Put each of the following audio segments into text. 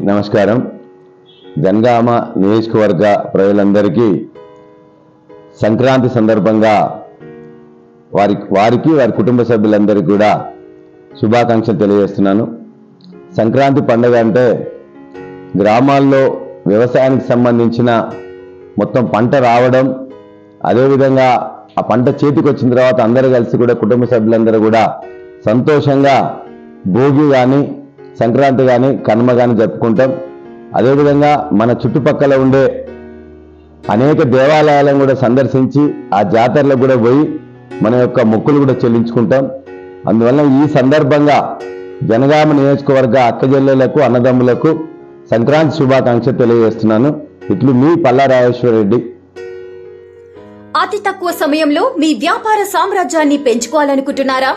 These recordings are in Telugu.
నమస్కారం. జనగామ నియోజకవర్గ ప్రజలందరికీ సంక్రాంతి సందర్భంగా వారి వారికి వారి కుటుంబ సభ్యులందరికీ కూడా శుభాకాంక్షలు తెలియజేస్తున్నాను. సంక్రాంతి పండుగ అంటే గ్రామాల్లో వ్యవసాయానికి సంబంధించిన మొత్తం పంట రావడం అదేవిధంగా ఆ పంట చేతికి వచ్చిన తర్వాత అందరూ కలిసి కూడా కుటుంబ సభ్యులందరూ కూడా సంతోషంగా భోగి కానీ సంక్రాంతి కానీ కనుమ కానీ జరుపుకుంటాం. అదేవిధంగా మన చుట్టుపక్కల ఉండే అనేక దేవాలయాలను కూడా సందర్శించి ఆ జాతరలకు కూడా పోయి మన యొక్క మొక్కులు కూడా చెల్లించుకుంటాం. అందువల్ల ఈ సందర్భంగా జనగామ నియోజకవర్గ అక్కజెల్లెలకు అన్నదమ్ములకు సంక్రాంతి శుభాకాంక్ష తెలియజేస్తున్నాను. ఇట్లు మీ పల్లారాజేశ్వర రెడ్డి. అతి తక్కువ సమయంలో మీ వ్యాపార సామ్రాజ్యాన్ని పెంచుకోవాలనుకుంటున్నారా?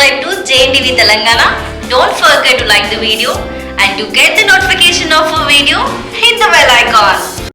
Subscribe to JNTV Telangana. Don't forget to like the video and to get the notification of